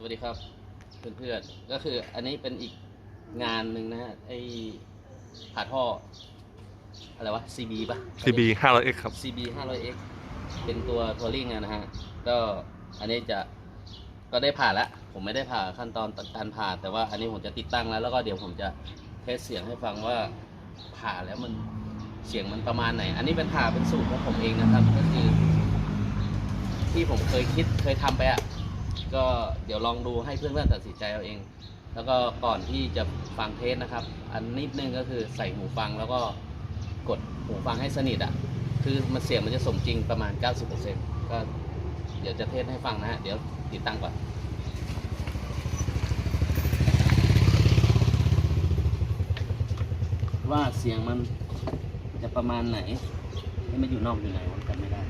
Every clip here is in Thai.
สวัสดีครับเพื่อนๆก็คืออันนี้เป็นอีกงานหนึ่งนะฮะไอผ่าท่ออะไรวะ CB ปะ CB 500X ครับ CB 500X เป็นตัวทัวริงนะฮะก็อันนี้จะก็ได้ผ่าแล้วผมไม่ได้ผ่าขั้นตอนการผ่า แต่ว่าอันนี้ผมจะติดตั้งแล้ว แล้วก็เดี๋ยวผมจะเทสเสียงให้ฟังว่าผ่าแล้วมันเสียงมันประมาณไหน อันนี้เป็นผ่าเป็นสูตรของผมเองนะครับ ก็คือ ที่ผมเคยคิดเคยทำไปอะ ก็เดี๋ยวลองดูให้เพื่อนๆตัดสินใจเอาเอง แล้วก็ก่อนที่จะฟังเทสนะครับ อันนิดนึงก็คือใส่หูฟังแล้วก็กดหูฟังให้สนิทอะคือมันเสียงมันจะสมจริงประมาณ 90%ก็เดี๋ยวจะเทสให้ฟังนะฮะ เดี๋ยวติดตั้งก่อนว่าเสียงมันจะประมาณไหนให้มันอยู่นอกอยู่ไหนผมจำไม่ได้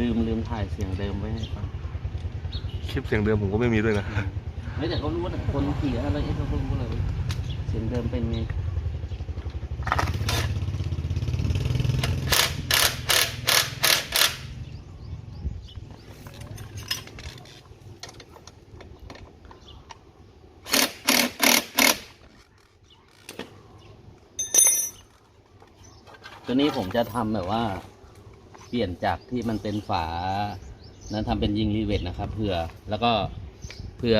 ลืมลืมถ่ายเสียงเดิมไว้ให้ฟังคลิปเสียงเดิมผมก็ไม่มีด้วยนะไม่แต่เขารู้ว่าคนขี่อะไรเอ๊ะเขารู้เลยเสียงเดิมเป็นไงตัวนี้ผมจะทำแบบว่า เปลี่ยนจากที่มันเป็นฝา นั้นทำเป็นยิงรีเวทนะครับเผื่อแล้วก็เผื่อ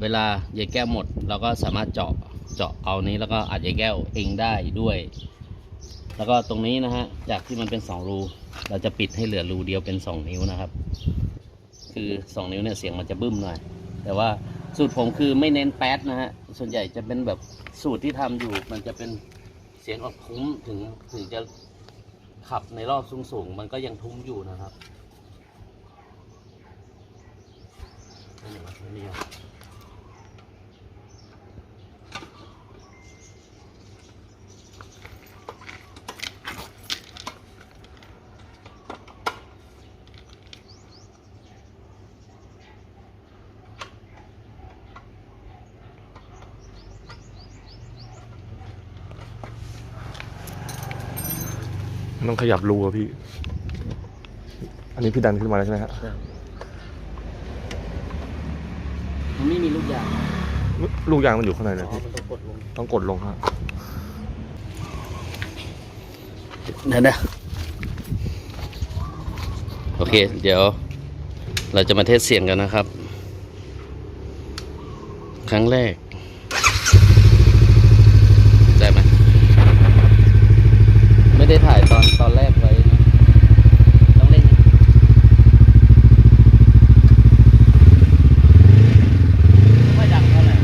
เวลาใยแก้วหมด เราก็สามารถเจาะเจาะเอานี้แล้วก็อัดใยแก้วเองได้ด้วย แล้วก็ตรงนี้นะฮะจากที่มันเป็นสองรู เราจะปิดให้เหลือรูเดียวเป็นสองนิ้วนะครับ คือสองนิ้วเนี่ยเสียงมันจะบึ้มหน่อย แต่ว่าสูตรผมคือไม่เน้นแป๊ดนะฮะส่วนใหญ่จะเป็นแบบสูตรที่ทำอยู่มันจะเป็นเสียงออกทุ้มถึงถึงจะ ขับในรอบสูงๆ มันก็ยังทุ้มอยู่นะครับนี่ครับ ต้องขยับรูอะพี่ อันนี้พี่ดันขึ้นมาแล้วใช่ไหมฮะมันไม่มีลูกยางลูกยางมันอยู่ข้างในอ๋นะอพี่ มันต้องกดลงต้องกดลงฮะ เดี๋ยวนะโอเค เดี๋ยว เราจะมาเทสเสียงกันนะครับ ครั้งแรกได้ไหมไม่ได้ ถ่ายตอนตอนแรกะต้องเล่นนะไม่ดังเท่าไหร่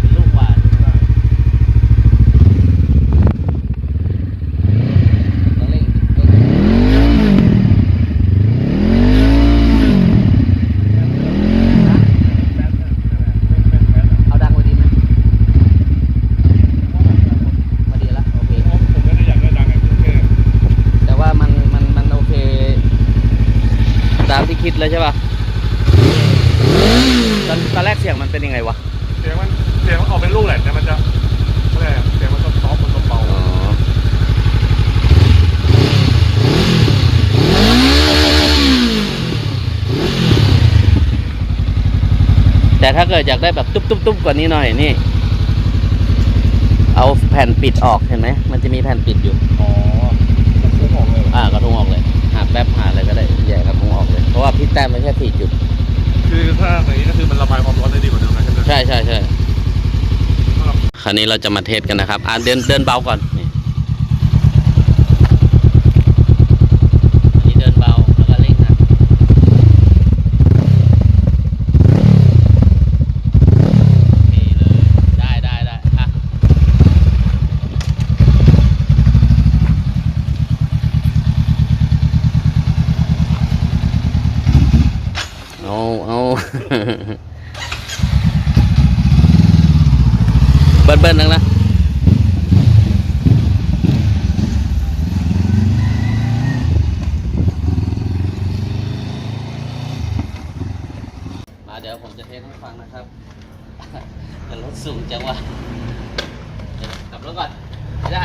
เป็นลูกหวานต้องเล่นเอาดังกว่านี้ไหมมาดีละโอเค ผมไม่ได้อยากได้ดังไงผมแค่ แต่ว่ามันมันมันโอเค ตามที่คิดเลยใช่ป่ะตอนตอนแรกเสียงมันเป็นยังไงวะ เสียงมันเสียงมันออกเป็นลูกแหละแต่มันจะอะไรอะเสียงมันจะซอฟต์มันจะเบาอ๋อแต่ถ้าเกิดอยากได้แบบตุ๊บตุ๊บตุ๊บกว่านี้หน่อยนี่ เอาแผ่นปิดออกเห็นไหม มันจะมีแผ่นปิดอยู่ อ๋อผมออกเลยอ่ากระทุงออกเลย หาแป๊บหาอะไรก็ได้แย่กระทุงออกเลย เพราะว่าพี่แต้มมันแค่สี่จุด คือถ้าอย่างนี้ก็คือมันระบายความร้อนได้ดีกว่าเดิมนะใช่ไหมใช่ใช่ใช่คราวนี้เราจะมาเทสกันนะครับ อ่าเดินเดินเบาก่อนนี่อันนี้เดินเบาแล้วก็เร่งหนักโอเคเลย ได้ได้ได้อะเอาเอา เบิ้ลเบิ้ลนึงนะมาเดี๋ยวผมจะเทสให้ฟังนะครับแต่รถสูงจังวะกลับรถก่อนไม่ได้